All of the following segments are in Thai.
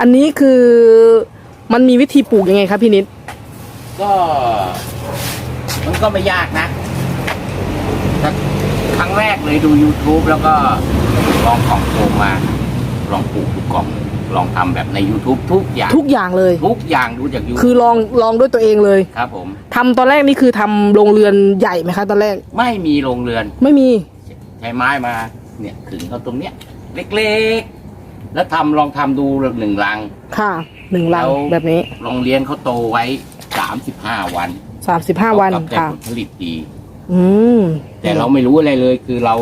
อันนี้คือมันมีวิธีปลูกยังไงครับพี่นิด ก็มันก็ไม่ยากนะถ้าครั้งแรกเลยดู YouTube แล้วก็ลองกล่องโฟมมา ลองปลูกทุกกล่อง ลองทำแบบใน YouTube ทุกอย่างทุกอย่างเลย ทุกอย่างดูจากยูคือลองลองด้วยตัวเองเลยครับ ผมทำตอนแรกนี่คือทำโรงเรือนใหญ่ไหมคะตอนแรก ไม่มีโรงเรือนไม่มี ใช้ไม้มา เนี่ยขึงเขาตรงเนี้ย เล็กๆ แล้วทำลองทำดูหนึ่งรัง ค่ะหนึ่งลังแล้ว แบบนี้ลองเลี้ยงเขาโตไว้สามสิบห้าวันสามสิบห้าวันเท่กับได้ค่ะ ผลผลิตดี อืมแต่เราไม่รู้อะไรเลยคือเรา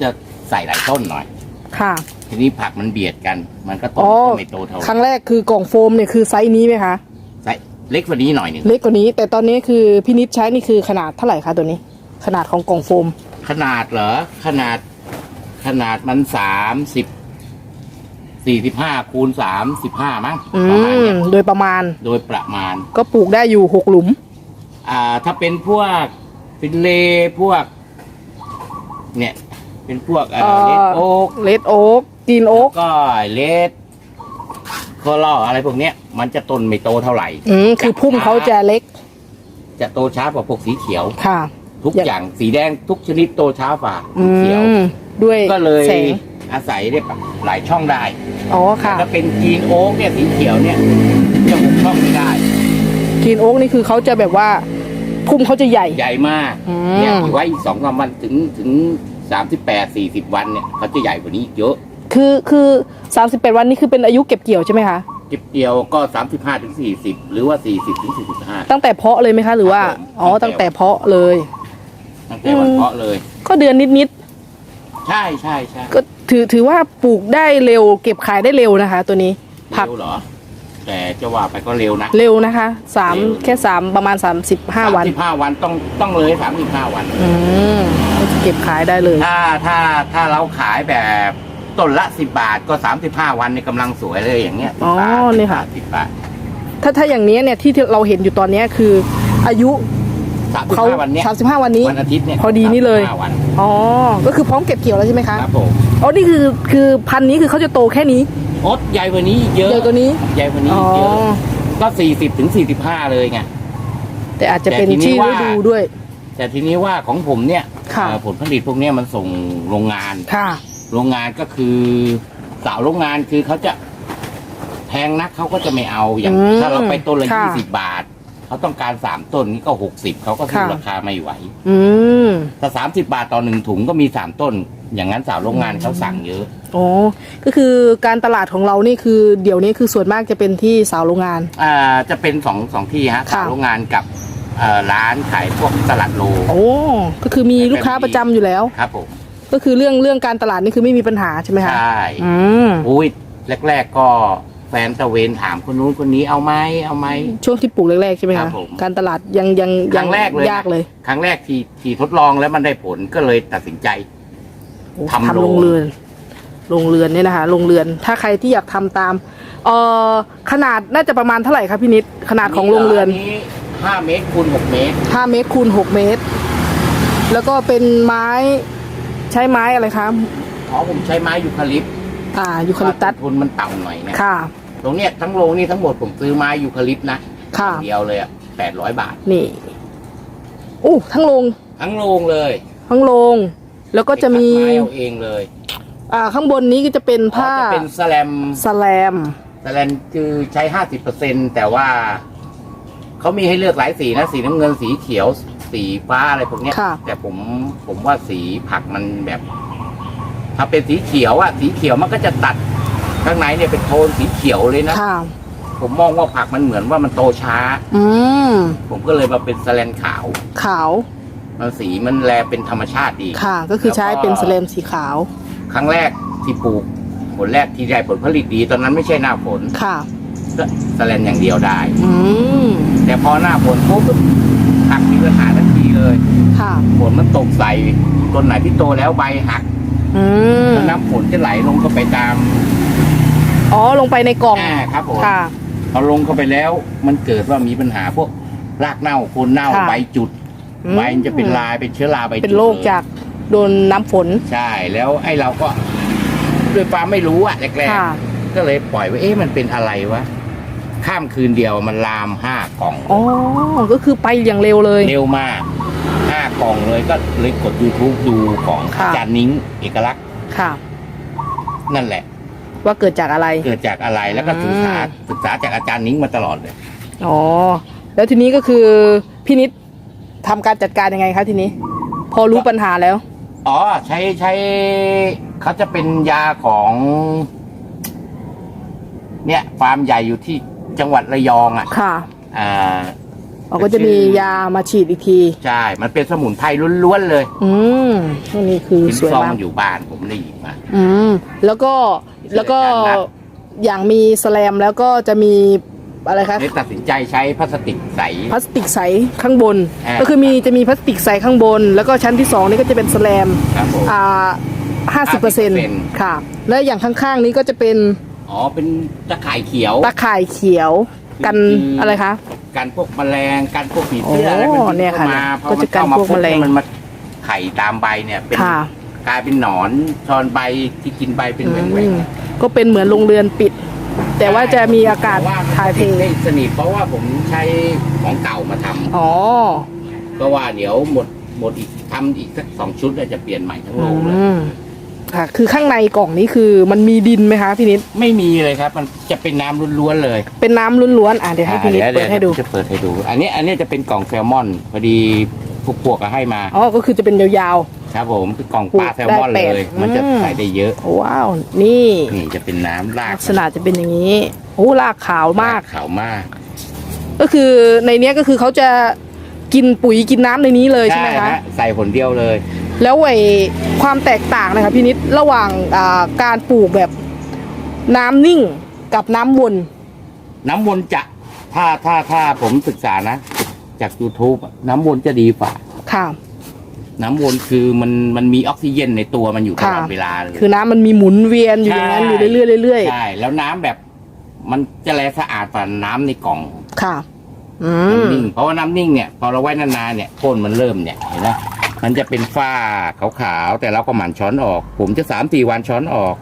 จะใส่หลายต้นหน่อย ค่ะ ทีนี้ผักมันเบียดกัน มันก็โตอ๋อ ก็ไม่โตเท่าครั้งแรกคือกล่องโฟมเนี่ยคือไซส์นี้ไหมคะ ใส่เล็กกว่านี้หน่อยหนึ่งเล็กกว่านี้ แต่ตอนนี้คือพี่นิดใช้นี่คือขนาดเท่าไหร่คะตัวนี้ ขนาดของกล่องโฟมขนาดเหรอ ขนาด ขนาดมันสามสิบ สี่สิบห้าคูณสามสิบห้ามั้งอืประมาณมเนี้ยโดยประมาณโดยประมาณ ก็ปลูกได้อยู่หกหลุม อ่า ถ้าเป็นพวกฟินเลพวก เนี่ย เป็นพวกเอ่เอ่ออเลดโอ๊กเลดโอ๊กจีนโอ๊กก็เลดโคลออะไรพวกเนี้ย มันจะต้นไม่โตเท่าไหร่ อืมคือพุ่มเขาจะเล็กจะโตช้ากว่าพวกสีเขียว ค่ะ ทุกอย่างอย่างสีแดงทุกชนิดโตช้ากว่าอืสีเขียว มด้วยก็เลย แสง อาศัยได้ปรับหลายช่องได้อ๋อค่ะแต่ถ้าเป็นกรีนโอ๊กเนี่ยสีเขียวเนี่ยจะหกช่องไม่ได้จีนโอ๊กนี่คือเขาจะแบบว่าพุ่มเขาจะใหญ่ใหญ่มากอืมเนี่ยอยู่ไว้อีกสองสามวันถึงถึงสามสิบแปดสี่สิบวันเนี่ยเขาจะใหญ่กว่านี้อีกเยอะ คือคือสามสิบแปดวันนี่คือเป็นอายุเก็บเกี่ยวใช่ไหมคะจิบเดียวก็สามสิบห้าถึงสี่สิบหรือว่าสี่สิบถึงสี่สิบห้าตั้งแต่เพาะเลยไหมคะ หรือว่าครับผมอ๋อตั้งแต่เพาะเลยตั้งแต่วันเพาะเลย ก็เดือนนิดใช่ใช่ใช่ๆก็ ถือถือว่าปลูกได้เร็ว เก็บขายได้เร็วนะคะ ตัวนี้ ผัก เร็วเหรอ แต่จะว่าไปก็เร็วนะเร็วนะคะสามเร็วแค่สามประมาณสามสิบห้าวันสิบห้าวันต้องต้องเลยสามสิบห้าวัน อืมก็จะเก็บขายได้เลย ถ้าถ้าถ้าเราขายแบบต้นละสิบบาทก็สามสิบห้าวันนี่กำลังสวยเลยอย่างเงี้ยอ๋อ10บาทนี่ค่ะ สิบบาท ถ้าถ้าอย่างนี้เนี่ยที่เราเห็นอยู่ตอนเนี้ยคือ อายุ สามสิบเขาห้าวันเนี้ยสามสิบห้าวันนี้ วันอาทิตย์เนี่ยพอดีนี่เลย 35วันอ๋อ ก็คือพร้อมเก็บเกี่ยวแล้วใช่ไหมคะครับผมอ๋อนี่คือคือพันธุ์นี้คือเขาจะโตแค่นี้โอ๊ตใหญ่กว่านี้อีกเยอะใหญ่กว่านี้ ใหญ่กว่านี้อ๋อ อีกเยอะก็สี่สิบถึงสี่สิบห้าเลยไง แต่อาจจะเป็นแต่ทีนี้ที่ฤว่า ดูด้วย แต่ทีนี้ว่าของผมเนี่ยค่ะ เอ่อผลผลิตพวกเนี้ยมันส่งโรงงาน ค่ะ โรงงานก็คือสาวโรงงานคือเขาจะแพงนักเขาก็จะไม่เอาอย่าง อืมถ้าเราไปต้นละค่ะ ยี่สิบบาท เขาต้องการสามต้นนี่ก็หกสิบเขาก็ซื้อค่ะ ราคาไม่ไหว อืมถ้าสามสิบาทต่อหนึ่งถุงก็มีสามต้น อย่างนั้นสาวโรงงานเขาสั่งเยอะ อ๋อก็คือการตลาดของเรานี่คือเดี๋ยวนี้คือส่วนมากจะเป็นที่สาวโรงงาน อ่าจะเป็นสองสองที่ฮะค่ะ สาวโรงงานกับเอ่อร้านขายพวกตลาดโล โอ้ก็คือมีลูกค้าประจำอยู่แล้ว ครับผมก็คือเรื่องเรื่องการตลาดนี่คือไม่มีปัญหาใช่ไหมคะใช่อืม อุ้ยแรก ๆ ก็ แฟนตะเวนถามคนนู้นคนนี้เอาไหมเอาไหม ช่วงที่ปลูกแรกๆใช่ไหมครัคะบผมการตลาดยังยังครั้งแรกเลยยากเลยครั้งแรกที่ที่ทดลองแล้วมันได้ผลก็เลยตัดสินใจโอ้ทำทำโรง โรงเรือนโรงเรือนเนี่ยนะคะโรงเรือน ถ้าใครที่อยากทำตามเอ่อขนาดน่าจะประมาณเท่าไหร่ครับพี่นิดขนาดของโรงเรือน นี้ห้าเมตรคูณหกเมตร5เมตรคูณ6เมตร แล้วก็เป็นไม้ใช้ไม้อะไรคะอ๋อผมใช้ไม้ยูคาลิปอ่ายูคาลิปตัสต้นทุนมันต่ำหน่อยเนี่ยค่ะ ตรงเนี้ยทั้งโรงนี่ทั้งหมดผมซื้อไม้ยูคาลิปนะค่ะ เดียวเลยอะแปดร้อยบาท นี่อู้ทั้งโรงทั้งโรงเลยทั้งโรงแล้วก็จะมีไปตัดไม้เอาเองเลย อ่าข้างบนนี้ก็จะเป็นอ๋อผ้าจะเป็นสแลมสแลมสแลนคือใช้ห้าสิบเปอร์เซ็นแต่ว่าเขามีให้เลือกหลายสีนะสีน้ำเงินสีเขียวสีฟ้าอะไรพวกเนี้ยค่ะแต่ผมผมว่าสีผักมันแบบ ถ้าเป็นสีเขียวอะสีเขียวมันก็จะตัด ข้างในเนี่ยเป็นโทนสีเขียวเลยนะ ค่ะ ผมมองว่าผักมันเหมือนว่ามันโตช้า อืม ผมก็เลยมาเป็นสแลนขาว ขาว มันสีมันแลเป็นธรรมชาติดีค่ะ ก็คือใช้เป็นสแลมสีขาว ครั้งแรกที่ปลูกผลแรกที่ได้ผลผลิตดี ตอนนั้นไม่ใช่หน้าฝนค่ะ ก็สแลนอย่างเดียวได้ อืม แต่พอหน้าฝนปุ๊บผักมีปัญหาทันทีเลยค่ะ ฝนมันตกใส่ต้นไหนที่โตแล้วใบหักอืม แล้วน้ำฝนจะไหลลงเข้าไปตาม อ๋อลงไปในกล่องอ่าครับผม ค่ะพอลงเข้าไปแล้วมันเกิดว่ามีปัญหาพวกรากเน่าโคนเน่าค่ะ ใบจุดอืมใบมันจะเป็นลายเป็นเชื้อราใบจุดเป็นโรคลยจากโดนน้ำฝนใช่แล้วไอ้เราก็ด้วยความไม่รู้อะแรกค่ะ ๆก็เลยปล่อยไว้เอ๊ะมันเป็นอะไรวะข้ามคืนเดียวมันลามห้ากล่อง อ๋อ ก็คือไปอย่างเร็วเลย เร็วมากห้ากล่องเลยก็เลยกด YouTube ดูของค่ะ อาจารย์นิ้งเอกลักษณ์ค่ะ นั่นแหละ ว่าเกิดจากอะไร เกิดจากอะไรแล้วก็ศึกษาอืมศึกษาจากอาจารย์นิ้งมาตลอดเลย อ๋อ แล้วทีนี้ก็คือพี่นิดทำการจัดการยังไงคะทีนี้ พอรู้ปัญหาแล้ว อ๋อ ใช้ใช้เขาจะเป็นยาของ เนี่ยฟาร์มใหญ่อยู่ที่จังหวัดระยองอะค่ะ อ่า เราก็จะมียามาฉีดอีกที ใช่ มันเป็นสมุนไพรล้วนๆเลย อืมช่วงนี้คือเป็นสวยซองมากอยู่บ้านผมได้หยิบมาอืมแล้วก็แล้วก็อาจารย์นัดอย่างมีสแลมแล้วก็จะมีอะไรคะเลยตัดสินใจใช้พลาสติกใส พลาสติกใสข้างบนอ่าก็คือมีจะมีพลาสติกใสข้างบน แล้วก็ชั้นที่สองนี่ก็จะเป็นสแลมครับผมอ่าห้าสิบเปอร์เซ็นต์50%ค่ะ และอย่างข้างๆนี้ก็จะเป็น อ๋อ เป็นตะข่ายเขียว ตะข่ายเขียว กันคือออะไรคะการพวกแมลงการพวกผีเสื้อโอ้อะไรมันเนี่ยค่ะเข้ามาก็จะกันพวกแมลงมันมาไข่ตามใบเนี่ยเป็นค่ะกลายเป็นหนอนชอนใบที่กินใบเป็นแหว่งอืมๆก็เป็นเหมือนโรงเรือนปิด แต่ว่าจะมีอากาศเพระว่ถ่ายเทได้สนิทเพราะว่าผมใช้ของเก่ามาทำอ๋อก็ว่าเดี๋ยวหมดหมดอีกทำอีกสักสองชุดแล้วจะเปลี่ยนใหม่ทั้งโรงเลยอืม ค่ะ คือข้างในกล่องนี้คือมันมีดินไหมคะพี่นิด ไม่มีเลยครับ มันจะเป็นน้ำล้วนๆเลยเป็นน้ำล้วนๆอะเดี๋ยวให้พี่นิดอ่าเปิดให้ดู จะเปิดให้ดู อันนี้อันนี้จะเป็นกล่องแซลมอนพอดีพวกพวกก็ให้มาอ๋อ ก็คือจะเป็นยาว ครับผมคือกล่องปลาแซลมอนได้เลยแปดมันจะอืม ใส่ได้เยอะ ๆ ว้าว นี่นี่จะเป็นน้ำรากลักษณะจะเป็นอย่างนี้ โอ้ลากขาวมาก ขาวมากก็คือในเนี้ยก็คือเขาจะกินปุ๋ยกินน้ำในนี้เลยใช่ไหมคะ ฮะใส่ผลเดียวเลย แล้วไอ้ความแตกต่างนะคะพี่นิดระหว่างอ่าการปลูกแบบน้ำนิ่งกับน้ำวน น้ำวนจะถ้าถ้าถ้าผมศึกษานะ จาก YouTube อะน้ำวนจะดีกว่าค่ะ น้ำวนคือมันมันมีออกซิเจนในตัวมันอยู่ตลอดค่ะเวลาเลยคือน้ำมันมีหมุนเวียนอยู่อย่างนั้นอยู่เรื่อยๆเรื่อยใช่แล้วน้ำแบบ มันจะแลสะอาดกว่าน้ำในกล่องๆค่ะอืมน้ำนิ่งเพราะว่าน้ำนิ่งเนี่ยพอเราไว้นานๆเนี่ยพ่นมันเริ่มเนี่ยเห็นไหม มันจะเป็นฝ้าขาวๆแต่เราก็หมั่นช้อนออก ผมจะสามสี่วันช้อนออก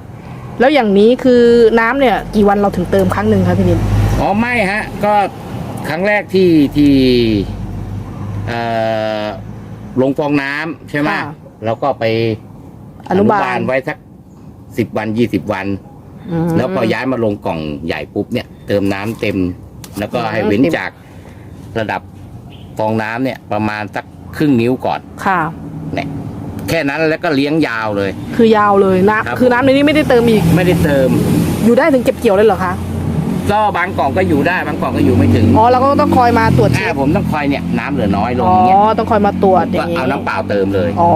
แล้วอย่างนี้คือน้ำเนี่ยกี่วันเราถึงเติมครั้งหนึ่งคะพี่นิดอ๋อไม่ฮะ ก็ครั้งแรกที่ที่เอ่อลงฟองน้ำใช่ไหมค่ะเราก็ไปอนุบาลไว้สักสิบวันยี่สิบวันมแล้วพอย้ายมาลงกล่องใหญ่ปุ๊บเนี่ยเติมน้ำเต็ม แล้วก็อืมให้เว้นเต็ม จากระดับฟองน้ำเนี่ย ประมาณสัก ครึ่งนิ้วก่อนค่ะ เนี่ยแค่นั้นแล้วก็เลี้ยงยาวเลย คือยาวเลยครับน้ำคือน้ำในนี้ไม่ได้เติมอีก ไม่ได้เติม อยู่ได้ถึงเก็บเกี่ยวเลยเหรอคะ ก็บางกล่องก็อยู่ได้บางกล่องก็อยู่ไม่ถึงอ๋อเราก็ต้องคอยมาตรวจอ่าเช็คผมต้องคอยเนี่ยน้ำเหลือน้อยลงอ๋อเนี่ยต้องคอยมาตรวจอก็ย่างนี้เอาน้ำเปล่าเติมเลย อ๋อ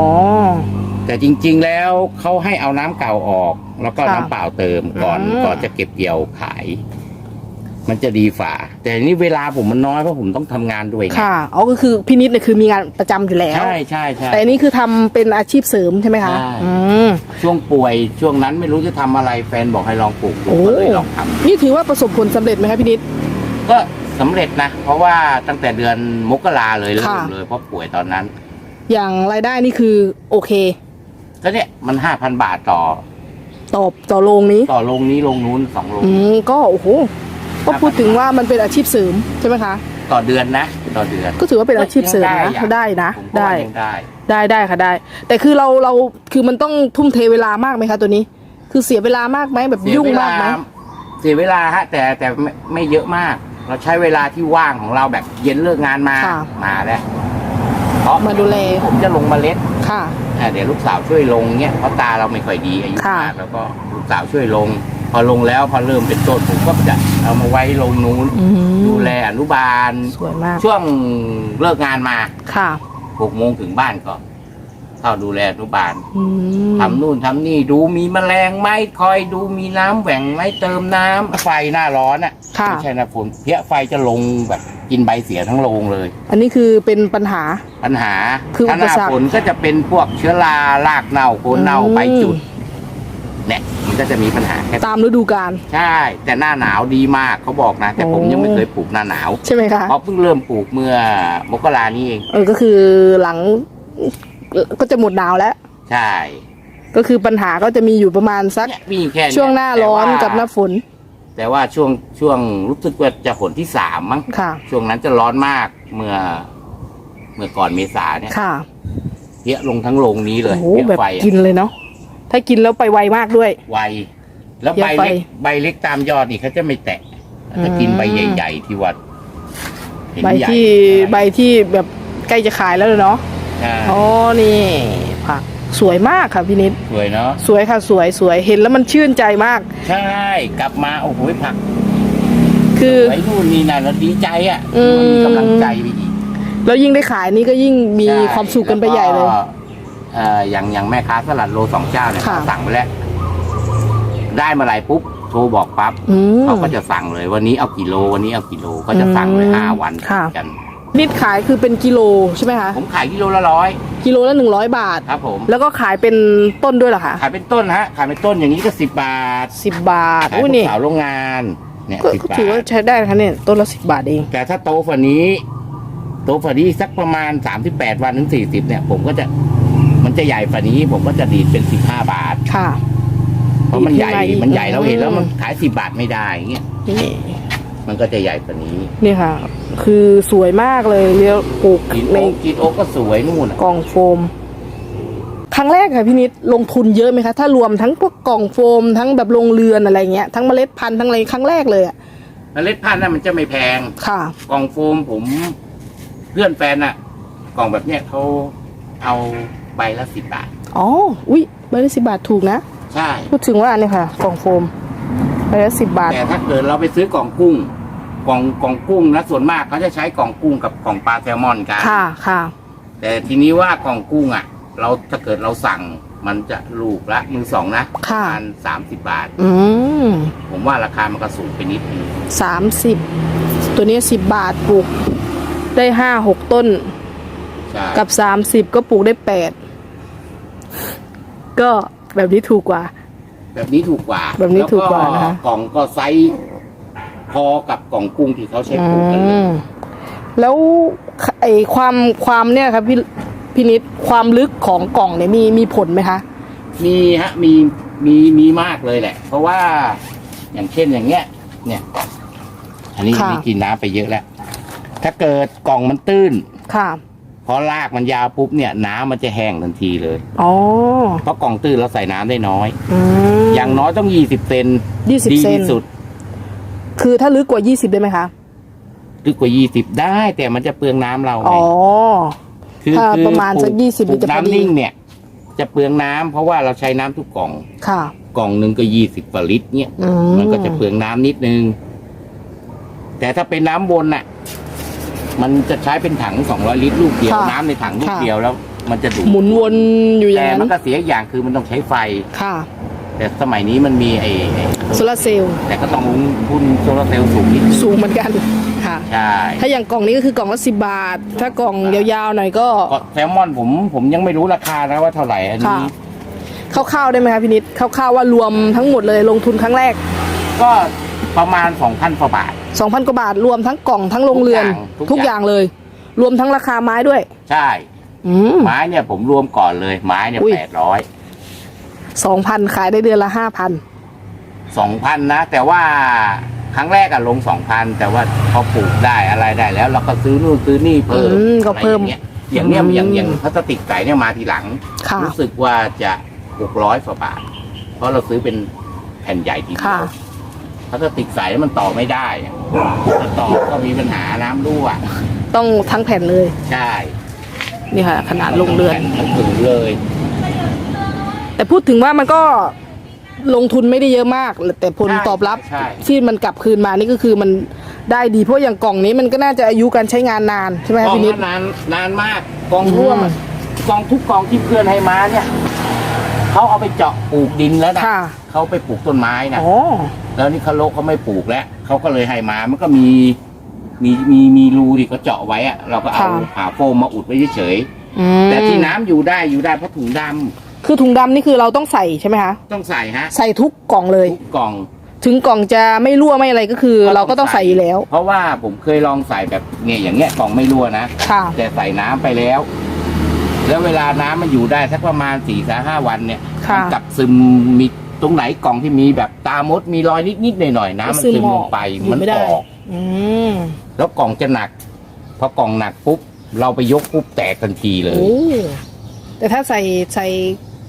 แต่จริง ๆ แล้วเขาให้เอาน้ำเก่าออก แล้วก็ค่ะน้ำเปล่าเติมก่อนอืม ก่อนจะเก็บเกี่ยวขาย มันจะดีฝ่า แต่นี่เวลาผมมันน้อยเพราะผมต้องทำงานด้วยไงค่ะอ๋อก็คือพี่นิดเนี่ยคือมีงานประจำอยู่แล้ว ใช่ใช่ใช่ แต่อันนี้คือทำเป็นอาชีพเสริมใช่ไหมคะใช่ อืมช่วงป่วยช่วงนั้นไม่รู้จะทำอะไรแฟนบอกให้ลองปลูกผมก็เลยโอ้ลองทำ นี่ถือว่าประสบผลสำเร็จไหมคะพี่นิด ก็สำเร็จนะ เพราะว่าตั้งแต่เดือนมกราเลยเริ่มค่ะ เลยเพราะป่วยตอนนั้น อย่างรายได้นี่คือโอเคก็เนี่ยมันห้าพันบาทต่อ ต่อต่อโรงนี้ ต่อโรงนี้โรงนู้นสองโรงอืมก็โอ้โห ก็พูดถึงว่ามันเป็นอาชีพเสริมใช่ไหมคะ ต่อเดือนนะ ต่อเดือน ก็ถือว่าเป็นอาชีพเสริมยังนะอะได้นะผมก็ได้ ว่ายังได้ ได้ได้ค่ะได้ แต่คือเราเราคือมันต้องทุ่มเทเวลามากไหมคะตัวนี้ คือเสียเวลามากไหมแบบเสียยุ่งเวลมากไหมเสียเวลาฮะแต่แต่ไม่ไม่เยอะมาก เราใช้เวลาที่ว่างของเราแบบเย็นเลิกงานมาค่ะมาแล้วเพราะมาดูแลผมจะลงเมล็ดค่ะ อ่าเดี๋ยวลูกสาวช่วยลงเนี่ยเพราะตาเราไม่ค่อยดีอายุค่ะ มากแล้วก็ลูกสาวช่วยลง พอลงแล้วพอเริ่มเป็นต้นผมก็จะเอามาไว้ลงนู้นอืมดูแลอนุบาล สวยมาก ช่วงเลิกงานมาค่ะหกโมงถึงบ้านก็เข้าดูแลอนุบาลอืมทำนู่นทำนี่ดูมีแมลงไหมคอยดูมีน้ำแหว่งไหมเติมน้ำไฟหน้าร้อนอะค่ะ ไม่ใช่นะฝนเพี้ยไฟจะลงแบบกินใบเสียทั้งโรงเลย อันนี้คือเป็นปัญหา ปัญหาคือถ้าหน้าอุปสรรคฝนก็จะเป็นพวกเชื้อรารากเน่าโคนเน่าอืม ใบจุดเนี่ยมัน ก็จะมีปัญหาแค่ตามฤดูกาล ใช่ แต่หน้าหนาวดีมากเขาบอกนะ แต่ผมโอ้ยังไม่เคยปลูกหน้าหนาวใช่ไหมคะเพราะเพิ่งเริ่มปลูกเมื่อมกรานี้เองเออก็คือหลังก็จะหมดหนาวแล้ว ใช่ก็คือปัญหาก็จะมีอยู่ประมาณสักเนี่ยมีแค่เยช่วงหน้าร้อนแต่ว่กับหน้าฝนแต่ว่าช่วงช่วงรู้สึกว่าจะฝนที่สามมั้งค่ะ ช่วงนั้นจะร้อนมากเมื่อ เมื่อก่อนเมษาเนี่ยค่ะเพี้ยลงทั้งโรงนี้เลยโอ้โหเพี้ยแบบไฟอะ กินเลยเนาะ ถ้ากินแล้วไปไวมากด้วย ไว แล้วเพี้ใบยไฟเล็กใบเล็กตามยอดนี่เขาจะไม่แตะถ้ากินอืมใบใหญ่ ๆ ที่วัดเห็นใบใหญ่ที่ใบที่แบบใกล้จะขายแล้วเนาะใช่อ๋อนี่ ผักสวยมากค่ะพี่นิด สวยเนาะสวยค่ะสวยสวยเห็นแล้วมันชื่นใจมาก ใช่กลับมาโอ้โหผัก คือไว้นู่นนี่นั่นแล้วดีใจอะอืมมันมีกำลังใจไปอีกแล้วยิ่งได้ขายนี่ก็ยิ่งมีใช่ความสุขกันไปใหญ่เลยแวก็ เอ่ออย่างอย่างแม่ค้าสลัดโลสองเจ้าเนี่ยค่ะ เขาสั่งไปแล้ว ได้มาอะไรปุ๊บโทรบอกปั๊บอืม เขาก็จะสั่งเลย วันนี้เอากี่โล วันนี้เอากี่โลก็จะสั่งเลยอืมห้าวันค่ะ กัน นิดขายคือเป็นกิโลใช่ไหมคะ ผมขายกิโลละร้อยกิโลละหนึ่งร้อยบาท ครับ ผม แล้วก็ขายเป็นต้นด้วยเหรอคะขายเป็นต้นฮะขายเป็นต้นอย่างนี้ก็สิบบาทสิบบาทขายอุ้ยพวนี่กสาวโรงงานเนี่ยก็สิบก็บาถือว่าทใช้ได้นะคะเนี่ยต้นละสิบบาทเอง แต่ถ้าโตฝันนี้ โตฝันนี้สักประมาณสามสิบแปดวันถึงสี่สิบเนี่ย ผมก็จะมัน จะใหญ่ฝันนี้ ผมก็จะดีดเป็นสิบห้าบาท ค่ะ เพราะมันใหญ่ ดีดขึ้นมาอีกมันใหญ่เราเห็นแล้วอืม มันขายสิบบาทไม่ได้เงี้ย นี่มันก็จะใหญ่ฝันนี้นี่ค่ะ คือสวยมากเลยเรียกปลูกกินในโอ๊กกินโอ๊กก็สวยนู่นอะกล่องโฟม ครั้งแรกค่ะพี่นิดลงทุนเยอะไหมคะ ถ้ารวมทั้งพวกกล่องโฟม ทั้งแบบโรงเรือนอะไรเงี้ย ทั้งเมล็ดพันธุ์ทั้งอะไรครั้งแรกเลยอะเมล็ดพันธุ์น่ะมันจะไม่แพง ค่ะ กล่องโฟมผมเพื่อนแฟนน่ะ กล่องแบบเนี้ยเขาเอา ใบละสิบบาท อ๋อ อุ้ยใบละสิบบาทถูกนะ ใช่ พูดถึงว่าเนี่ยค่ะ กล่องโฟมใบละสิบบาท แต่ถ้าเกิดเราไปซื้อกล่องกุ้ง กล่องกล่องกุ้งนะส่วนมากเขาจะใช้กล่องกุ้งกับกล่องปลาแซลมอนกัน ค่ะค่ะ แต่ทีนี้ว่ากล่องกุ้งอะ เราถ้าเกิดเราสั่งมันจะลูกละมือสองนะค่ะประมาณสามสิบบาท อืมผมว่าราคามันก็สูงไปนิดนึงสามสิบตัวนี้สิบบาทปลูกได้ห้าหกต้นใช่กับสามสิบก็ปลูกได้แปด ก็แบบนี้ถูกกว่า แบบนี้ถูกกว่าแบบนี้ถูกกว่านะคะ แล้กล่องก็ไซส์พอกับกล่องกุ้งที่เขาใช้ปลูกกันเลยอืมแล้วไอความความเนี่ยครับพี่พี่นิดความลึกของกล่องเนี่ยมีมีผลไหมคะ มีฮะมีมีมีมากเลยแหละ เพราะว่าอย่างเช่นอย่างเงี้ย เนี่ย อันนี้ค่ะนี่กินน้ำไปเยอะแล้ว ถ้าเกิดกล่องมันตื้น ค่ะ พอลากมันยาวปุ๊บเนี่ยน้ำมันจะแห้งทันทีเลย อ๋อเพราะกล่องตื้นเราใส่น้ำได้น้อย อืมอย่างน้อยต้องยี่สิบเซนยี่สิบดีเซนที่สุดคือถ้าลึกกว่ายี่สิบได้ไหมคะลึกกว่ายี่สิบได้แต่มันจะเปลืองน้ำเราไง อ๋อ คือถ้าคือประมาณสักปลู20ปลูกจะพอดี น้ำนิ่งเนี่ย จะเปลืองน้ำเพราะว่าเราใช้น้ำทุกกล่องค่ะ กล่องหนึ่งก็ยี่สิบกว่าลิตรเนี่ยอืมันก็จะเปลืองน้ำนิดนึงแต่ถ้าเป็นน้ำวนน่ะ มันจะใช้เป็นถังสองร้อยลิตรลูกเดียว ค่ะน้ำในถังลูกค่ะ เดียวแล้ว มันจะดูหมุนวนอยู่อย่างแต่นั้มันนก็เสียอย่างคือมันต้องใช้ไฟ ค่ะ แต่สมัยนี้มันมีไอ้ไอ้โซลาร์เซลล์แต่ก็ต้องลงทุนโซลาร์เซลล์สูงนิดนึงสูงเหมือนกันค่ะ ใช่ ถ้าอย่างกล่องนี้ก็คือกล่องละสิบบาท ถ้ากล่องยาวๆหน่อยก็ ก็แซลมอนผมผมยังไม่รู้ราคานะว่าเท่าไหร่อันค่ะนี้คร่าวๆได้ไหมคะพี่นิดคร่าวๆว่ารวมทั้งหมดเลยลงทุนครั้งแรก ก็ ประมาณสองพันกว่าบาท 2,000 กว่าบาท รวมทั้งกล่องทั้งโรงเรือน ทุกอย่างทุกอย่างเลย รวมทั้งราคาไม้ด้วย ใช่อืมไม้เนี่ยผมรวมก่อนเลยไม้เนี่ยอุ้ยแปดร้อยสองพันขายได้เดือนละห้าพันสองพันนะ แต่ว่าครั้งแรกอะลงสองพันแต่ว่าพอปลูกได้อะไรได้แล้ว เราก็ซื้อนู่นซื้อนี่เพิ่มอืมก็เพิ่มอะไรอย่างเงี้ยอย่างเนี้ยอืมอย่างอย่างพลาสติกใสเนี่ยมาทีหลังค่ะรู้สึกว่าจะหกร้อยกว่าบาท เพราะเราซื้อเป็นแผ่นใหญ่ทีเดีค่ะยว พลาสติกใสมันต่อไม่ได้อะถ้าต่อก็มีปัญหาน้ำรั่วต้องทั้งแผ่นเลย ใช่นี่ค่ะ ขนาดโรงเรือนแผ่ทั้งผืนเลย แต่พูดถึงว่ามันก็ลงทุนไม่ได้เยอะมาก แต่ผลใช่ตอบรับใช่ ที่มันกลับคืนมานี่ก็คือมันได้ดีเพราะอย่างกล่องนี้มันก็น่าจะอายุการใช้งานนานใช่ไหมกคะองพี่นิดก็นานนานมากกองร่วมอะอืม กองทุกกองที่เพื่อนให้มาเนี่ย เขาเอาไปเจาะปลูกดินแล้วนะค่ะ เขาไปปลูกต้นไม้นะอ๋อแล้วนี่เขาโลกเขาไม่ปลูกแล้วเขาก็เลยให้มา มันก็มีมีมีมีรูที่เขาเจาะไว้อะเราก็เอาค่ะหาโฟมมาอุดไว้เฉยอืๆมแต่ที่น้ำอยู่ได้อยู่ได้เพราะถุงดำคือถุงดำนี่คือเราต้องใส่ใช่ไหมคะ ต้องใส่ฮะใส่ทุกกล่องเลย ทุกกล่องถึงกล่องจะไม่รั่วไม่อะไรก็คือ เราก็ต้องใส่อยู่แล้ว เพราะว่าผมเคยลองใส่แบบเนี่ยอย่างเงี้ยกล่องไม่รั่วนะ ค่ะ แต่ใส่น้ำไปแล้ว แล้วเวลาน้ำมันอยู่ได้สักประมาณสี่สห้าวันเนี่ยค่ะ มักลับซึมมีตรงไหนกล่องที่มีแบบตามดมีรอยนิดๆหน่อยๆน้ำมันซึมลงไปอยู่มันไม่ได้ออก อืมแล้วกล่องจะหนัก พอกล่องหนักปุ๊บ เราไปยกปุ๊บแตกทันทีเลย โอ้แต่ถ้าใส่ใส่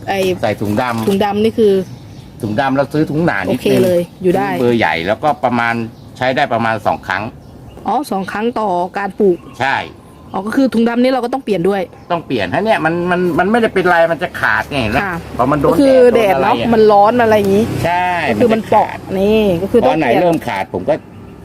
ไอใส่ถุงดำถุงดำนี่คือถุงดำเราซื้อถุงหนาโอนิดเคนึงเลยอยู่ได้ เบอร์ใหญ่แล้วก็ประมาณใช้ได้ประมาณสองครั้ง อ๋อสองครั้งต่อการปลูก ใช่ อ๋อก็คือถุงดำนี่เราก็ต้องเปลี่ยนด้วย ต้องเปลี่ยนถ้าเนี่ยมันมันมันไม่ได้เป็นไรมันจะขาดไงเห็นไหมค่ะ พอมันโดก็นคือแดแดดดโดนอะไรเนาะอะมันร้อนอะไรอย่างนี้ ใช่ก็คือมันจะเปาะขาดนี่ก็คือตต้อองนไหนเปลี่ยนเริ่มขาดผมก็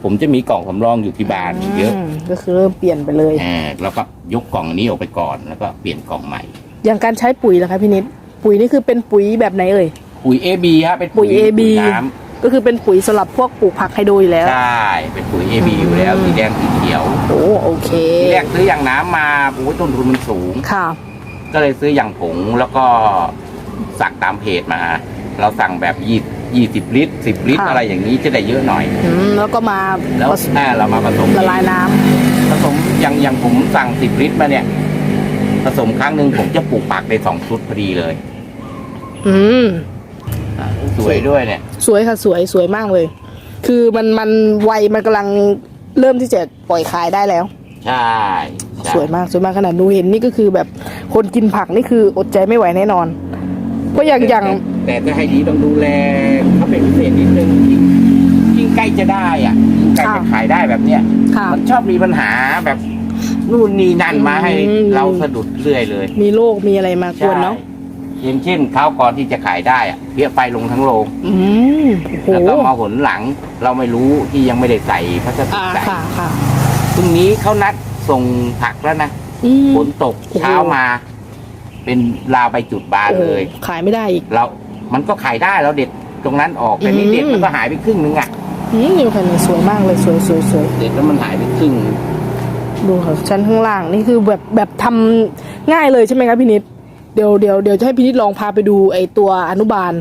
ผมจะมีกล่องสำรองอยู่ที่บ้านเยอะ มก็คือเริ่มเปลี่ยนไปเลย อ่าแล้วก็ยกกล่องอันนี้ออกไปก่อนแล้วก็เปลี่ยนกล่องใหม่ อย่างการใช้ปุ๋ยนะคะพี่นิด ปุ๋ยนี่คือเป็นปุ๋ยแบบไหนเอ่ย ปุ๋ย AB ฮะเป็นปุ๋ย AB น้ ก็คือเป็นปุ๋ยสำหรับพวกปลูกผักไฮโดรอยู่แล้วำใช่เป็นปุ๋ย AB อยู่แล้วอืมสีแดงสีเขียวโอ้โอเค ทีแรกซื้ออย่างน้ำมาโอ้ยต้นทุนมันสูง ค่ะ ก็เลยซื้ออย่างผงแล้วก็สั่งตามเพจมา เราสั่งแบบยี่ยี่สิบลิตรสิบลิตรค่ะ อะไรอย่างนี้จะได้เยอะหน่อย อืมแล้วก็มาแล้วผสมอ่าเรามาผสมละลายน้ำผสมอย่างอย่างผมสั่งสิบลิตรมาเนี่ย ผสมครั้งหนึ่งผมจะปลูกปักได้สองชุดพอดีเลย อืมอ่า สวยด้วยเนี่ย สวยค่ะสวยสวยมากเลย คือมันมันวัยมันกำลังเริ่มที่จะปล่อยขายได้แล้ว ใช่ใช่สวยมากสวยมากขนาดหนูเห็นนี่ก็คือแบบคนกินผักนี่คืออดใจไม่ไหวแน่นอน เพราะอย่างอย่าง แต่แต่ถ้าให้ดีต้องดูแลเขาเป็นพิเศษนิดนึงยิ่งยิ่งใกล้จะได้อะยิ่งใกล้จะขายได้แบบเนี้ย ค่ะ มันชอบมีปัญหาแบบนู่นนี่นั่นมาให้อืม เราสะดุดเรื่อยเลย มีโรคมีอะไรมากวนเนาะใช่ อย่างเช่นข้าวก่อนที่จะขายได้อะเพี้ยไฟลงทั้งโรงอืมโอ้โหแล้วก็มาหนหลังเราไม่รู้ที่ยังไม่ได้ใส่พลาสติกอ่าใส่ค่ะค่ะพรุ่งนี้เขานัดส่งผักแล้วนะอืม ฝนตกโอ้โห เช้ามา เป็นลาวใบจุดบานโอ้โหเลย ขายไม่ได้อีก เรา มันก็ขายได้เราเด็ดตรงนั้นออกแต่นี่อืม เด็ดมันก็หายไปครึ่งนึงอะอืมนี่ค่ะนี่สวยมากเลยสวยสวยสวยเด็ดแล้วมันหายไปครึ่ง ดูค่ะชั้นข้างล่างนี่คือแบบแบบทำง่ายเลยใช่ไหมครับพี่นิด เดี๋ยวเดี๋ยวเดี๋ยวจะให้พี่นิดลองพาไปดูไอตัวอนุบาล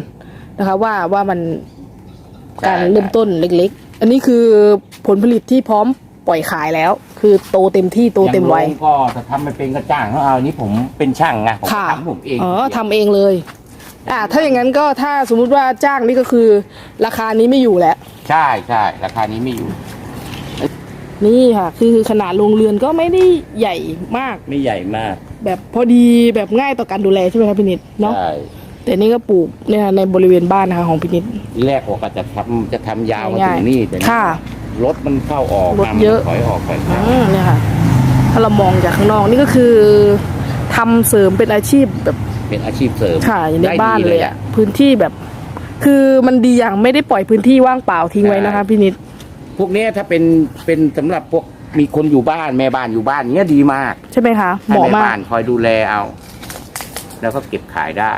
นะคะ ว่าว่ามันการเริ่มต้นเล็ก ๆ อันนี้คือผลผลิตที่พร้อมปล่อยขายแล้ว คือโตเต็มที่โตเต็มวัยอย่างโรงก็ถ้าทำไม่เป็นก็จ้างเขาเอาอันนี้ผมเป็นช่างไงผมค่ะทำผมเองอ๋อทำเองเลยอ่าถ้าอย่างนั้นก็ถ้าสมมุติว่าจ้างนี่ก็คือ ราคานี้ไม่อยู่แล้ว ใช่ใช่ราคานี้ไม่อยู่ นี่ค่ะ คือขนาดโรงเรือนก็ไม่ได้ใหญ่มาก ไม่ใหญ่มาก แบบพอดีแบบง่ายต่อการดูแลใช่ไหมครับพี่นิดเนาะใช่แต่นี่ก็ปลูกเนี่ยในบริเวณบ้านนะคะของพี่นิดทีแรกผมก็จะทำจะทำยาวมาง่ายถึงนี่แต่นี่ค่ะรถมันเข้าออกรถมามันเยอะถอยออกถอยอืเข้ามเนี่ยค่ะถ้าเรามองจากข้างนอกนี่ก็คือทำเสริมเป็นอาชีพแบบเป็นอาชีพเสริมค่ะอยู่ในได้ดีบ้านเลยอะอะพื้นที่แบบ คือมันดีอย่างไม่ได้ปล่อยพื้นที่ว่างเปล่าทิ้งไว้นะคะใช่พี่นิด พวกเนี้ยถ้าเป็นเป็นสำหรับพวกมีคนอยู่บ้านแม่บ้านอยู่บ้านเนี้ยดีมากใช่ไหมคะเหให้มาะแม่มากบ้านคอยดูแลเอา แล้วก็เก็บขายได้